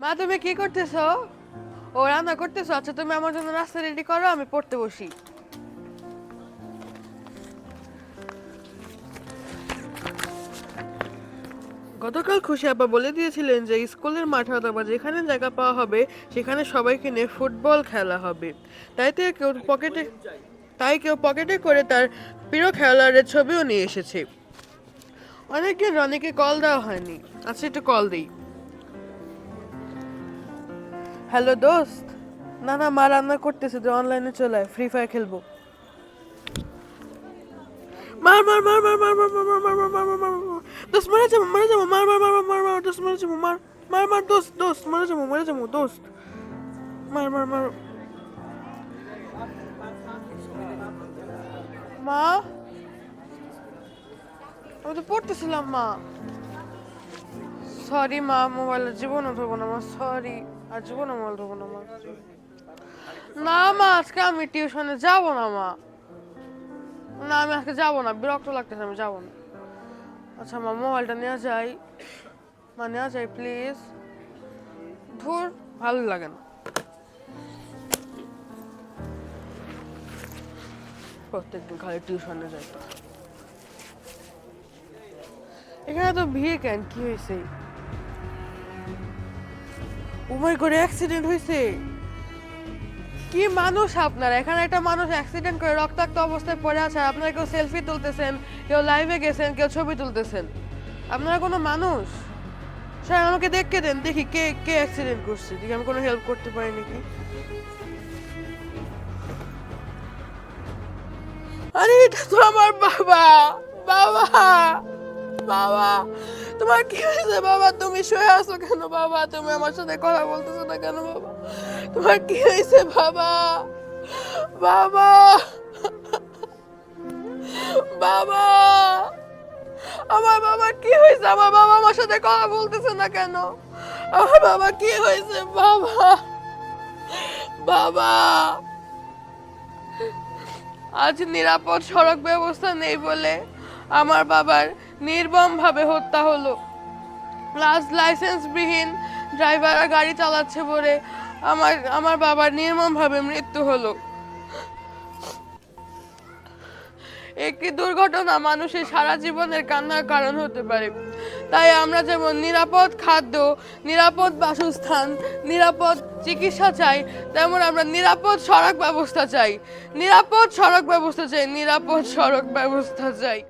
মা, তুমি কি করতেছো? ও রান্না করতেছো? আচ্ছা তুমি আমার জন্য নাস্তা রেডি করো, আমি পড়তে বসি। গতকাল খুশি আপা বলে দিয়েছিলেন যে, স্কুলের মাঠ অথবা যেখানে জায়গা পাওয়া হবে, সেখানে সবাইকে নিয়ে ফুটবল খেলা হবে। তাই তো কেউ পকেটে তাই কেউ পকেটে করে তার প্রিয় খেলোয়াড়ের ছবিও নিয়ে এসেছে। অনেকদিন রনিকে কল দেওয়া হয়নি। আচ্ছা একটু কল দিই। হ্যালো দোস্ত না না মা রান্না করতেছে যে অনলাইনে চলে আয় ফ্রি ফায়ার খেলব মার মার মার মার মার মার মার মার মার মার মার মার মার মার দোস্ত মারা যাব মারা যাব মার মার মার মার মার মার দোস্ত মারা যাব মার মার মার দোস্ত দোস্ত মারা যাব মারা যাব দোস্ত মার মার মার মা আমি তো পড়তেছিলাম মা সরি মা মোবাইলের জীবন উঠবো না মা সরি আর জীবনে মোবাইল ধরবো না মা না মা আজকে আমি টিউশনে যাব না মা। না, আমি আজকে যাব না, বিরক্ত লাগতেছে, আমি যাব না। আচ্ছা মা, মোবাইলটা নেওয়া যায় মা নেওয়া যায় প্লিজ ধুর, ভালো লাগে না। প্রত্যেকদিন খালি টিউশনে যাই। এখানে তো ভিড় কেন? কি হয়েছে? উমাই করে অ্যাক্সিডেন্ট হয়েছে কি মানুষ আপনারা? এখানে একটা মানুষ অ্যাক্সিডেন্ট করে রক্তাক্ত অবস্থায় পড়ে আছে আপনারা কেউ সেলফি তুলতেছেন, কেউ লাইভে গেছেন, কেউ ছবি তুলতেছেন। আপনারা কোনো মানুষ? স্যার, আমাকে দেখকে দেন, দেখি কে কে অ্যাক্সিডেন্ট করছে। দেখি, আমি কোনো হেল্প করতে পারি নাকি? আরে, এটা তো আমার বাবা। বাবা! বাবা! তোমার কি হয়েছে বাবা? তুমি শুয়ে আছো কেন বাবা? তুমি আমার সাথে কথা বলতেছো না কেন বাবা? তোমার কি হয়েছে বাবা? বাবা! বাবা! আমার বাবা কি হয়েছে? আমার বাবা আমার সাথে কথা বলতেছে না কেন? আমার বাবা কি হয়েছে বাবা? বাবা! আজ নিরাপদ সড়ক ব্যবস্থা নেই বলে আমার বাবার নির্মমভাবে হত্যা হলো। প্লাস লাইসেন্সবিহীন ড্রাইভাররা গাড়ি চালাচ্ছে বলে আমার আমার বাবার নির্মমভাবে মৃত্যু হলো। একটি দুর্ঘটনা মানুষের সারা জীবনের কান্নার কারণ হতে পারে। তাই আমরা যেমন নিরাপদ খাদ্য, নিরাপদ বাসস্থান, নিরাপদ চিকিৎসা চাই, তেমন আমরা নিরাপদ সড়ক ব্যবস্থা চাই। নিরাপদ সড়ক ব্যবস্থা চাই, নিরাপদ সড়ক ব্যবস্থা চাই।